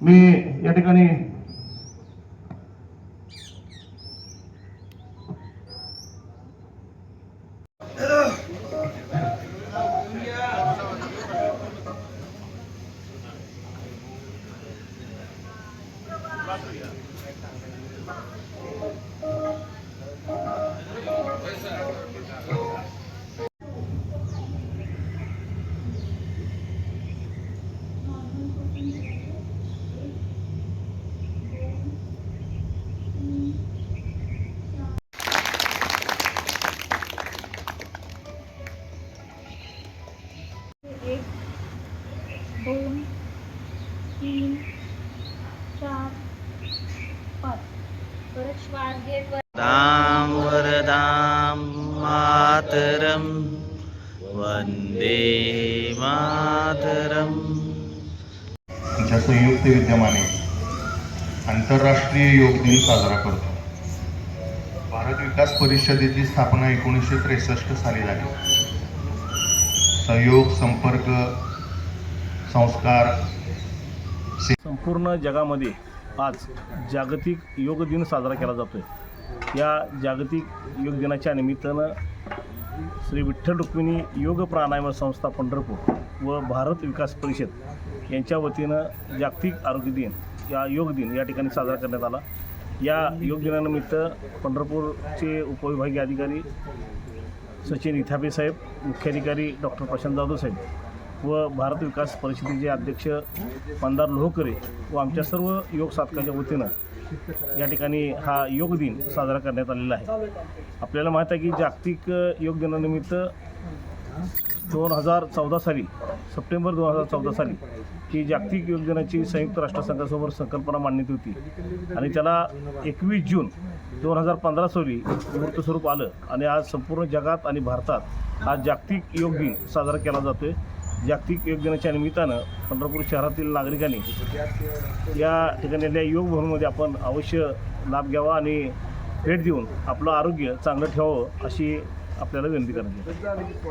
मी या ठिकाणी दोन तीन चार पाच. परत श्वास घेत वर दां वरदां मातरं वन्दे मातरम्. च्या संयुक्त विद्यमाने आंतरराष्ट्रीय योग दिन साजरा करतो. भारत विकास परिषदेची स्थापना एकोणीसशे त्रेसष्ट साली झाली. सहयोग संपर्क संस्कार. संपूर्ण जगामध्ये आज जागतिक योग दिन साजरा केला जातो आहे या जागतिक योग दिनाच्या निमित्तानं श्री विठ्ठल रुक्मिणी योग प्राणायाम संस्था पंढरपूर व भारत विकास परिषद यांच्या वतीनं जागतिक आरोग्य दिन या योग दिन या ठिकाणी साजरा करण्यात आला. या योग दिनानिमित्त पंढरपूरचे उपविभागीय अधिकारी सचिन इथापे साहेब मुख्याधिकारी डॉक्टर प्रशांत जाधव साहेब व भारत विकास परिषदेचे अध्यक्ष मंदार लोहकरे व आमच्या सर्व योग साधकाच्या वतीनं या ठिकाणी हा योग दिन साजरा करण्यात आलेला आहे. आपल्याला माहीत आहे की जागतिक योग दिनानिमित्त दोन हजार चौदा साली सप्टेंबर दोन हजार चौदा साली ही जागतिक योग दिनाची संयुक्त राष्ट्रसंघासमोर संकल्पना मांडण्यात होती. आणि त्याला एकवीस जून दोन हजार पंधरा साली मूर्त स्वरूप आलं. आणि आज संपूर्ण जगात आणि भारतात हा जागतिक योग दिन साजरा केला जातो आहे जागतिक योग दिनाच्या निमित्तानं पंढरपूर शहरातील नागरिकांनी या ठिकाणी योग भवनमध्ये आपण अवश्य लाभ घ्यावा आणि भेट देऊन आपलं आरोग्य चांगलं ठेवावं अशी आपल्याला विनंती करायची